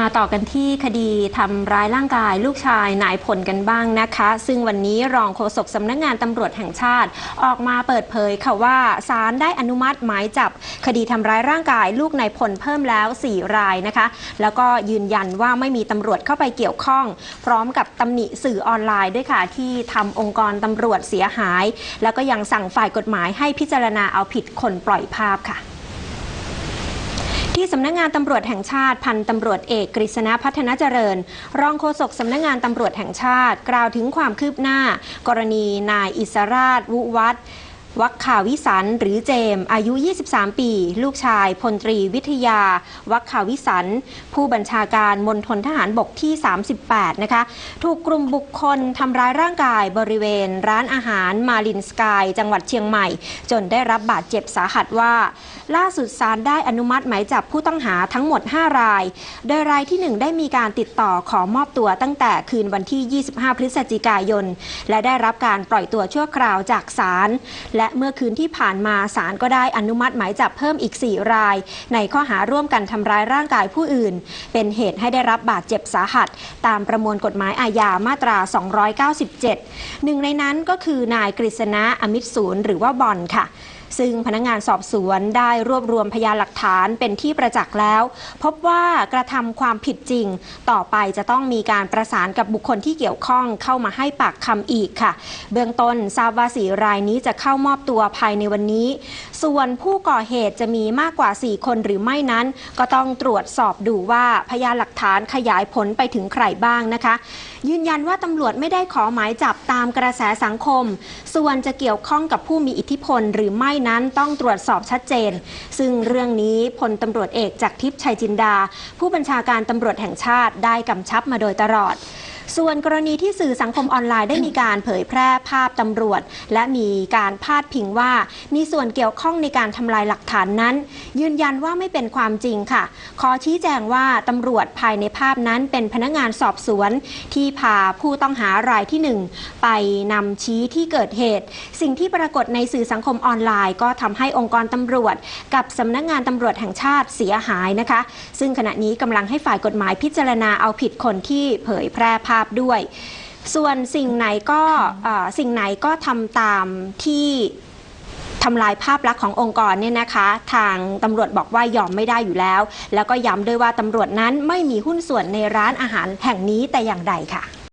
มาต่อกันที่คดีทำร้ายร่างกายลูกชายนายพลกันบ้างนะคะ ซึ่งวันนี้รองโฆษกสำนักงงานตำรวจแห่งชาติ ออกมาเปิดเผยค่ะว่าศาลได้อนุมัติหมายจับ คดีทำร้ายร่างกายลูกนายพลเพิ่มแล้ว 4 รายนะคะ แล้วก็ยืนยันว่าไม่มีตำรวจเข้าไปเกี่ยวข้อง พร้อมกับตำหนิสื่อออนไลน์ด้วยค่ะที่ทำองค์กรตำรวจเสียหาย แล้วก็ยังสั่งฝ่ายกฎหมายให้พิจารณาเอาผิดคนปล่อยภาพค่ะ ที่สำนักงานตำรวจแห่งชาติพันตำรวจเอกกฤษณะพัฒนาเจริญ รองโฆษกสำนักงานตำรวจแห่งชาติ กล่าวถึงความคืบหน้า กรณีนายอิสราชวุวัฒน์ วัคคาวิสันหรือเจม อายุ 23 ปี ลูกชายพลตรีวิทยา วัคคาวิสัน ผู้บัญชาการมณฑลทหารบกที่ 38 นะคะ ถูกกลุ่มบุคคลทำร้ายร่างกายบริเวณ ร้านอาหารมาลินสกาย จังหวัดเชียงใหม่ จนได้รับบาดเจ็บสาหัสว่า ล่าสุดศาลได้อนุมัติหมายจับผู้ต้องหาทั้งหมด 5 ราย โดยรายที่ 1 ได้มีการติดต่อขอมอบตัวตั้งแต่คืนวันที่ 25 พฤศจิกายน และได้รับการปล่อยตัวชั่วคราวจากศาลและเมื่อคืนที่ผ่านมาศาลก็ได้อนุมัติหมายจับเพิ่มอีก 4 ราย ในข้อหาร่วมกันทำร้ายร่างกายผู้อื่น เป็นเหตุให้ได้รับบาดเจ็บสาหัส ตามประมวลกฎหมายอาญามาตรา 297 หนึ่งในนั้นก็คือนายกฤษณะอมิตศูนย์หรือว่าบอลค่ะ ซึ่งพนักงานสอบสวนได้รวบรวมพยานหลักฐานเป็นที่ประจักษ์แล้ว พบว่ากระทำความผิดจริง ต่อไปจะต้องมีการประสานกับบุคคลที่เกี่ยวข้องเข้ามาให้ปากคำอีกค่ะ เบื้องต้นทราบว่าสีรายนี้จะเข้ามอบตัวภายในวันนี้ ส่วนผู้ก่อเหตุจะมีมากกว่า 4 คนหรือไม่นั้น ก็ต้องตรวจสอบดูว่าพยานหลักฐานขยายผลไปถึงใครบ้างนะคะ ยืนยันว่าตำรวจไม่ได้ขอหมายจับตามกระแสสังคม ส่วนจะเกี่ยวข้องกับผู้มีอิทธิพลหรือไม่นั้นต้องตรวจสอบชัดเจน ซึ่งเรื่องนี้พลตำรวจเอกจากทิพย์ชัยจินดา ผู้บัญชาการตำรวจแห่งชาติได้กำชับมาโดยตลอด ส่วนกรณีที่สื่อสังคมออนไลน์ได้มีการเผยแพร่ภาพตำรวจ และมีการพาดพิงว่า มีส่วนเกี่ยวข้องในการทำลายหลักฐานนั้น ยืนยันว่าไม่เป็นความจริงค่ะ ขอชี้แจงว่าตำรวจภายในภาพนั้นเป็นพนักงานสอบสวน ที่พาผู้ต้องหารายที่หนึ่งไปนำชี้ที่เกิดเหตุ สิ่งที่ปรากฏในสื่อสังคมออนไลน์ ก็ทำให้องค์กรตำรวจ กับสำนักงานตำรวจแห่งชาติเสียหายนะคะ ซึ่งขณะนี้กำลังให้ฝ่ายกฎหมายพิจารณาเอาผิดคนที่เผยแพร่ภาพด้วย ส่วนสิ่งไหนก็สิ่งไหนก็ทำตามที่ทำลายภาพลักษณ์ขององค์กรเนี่ยนะคะ ทางตำรวจบอกว่ายอมไม่ได้อยู่แล้ว แล้วก็ย้ำด้วยว่าตำรวจนั้นไม่มีหุ้นส่วนในร้านอาหารแห่งนี้แต่อย่างใดค่ะ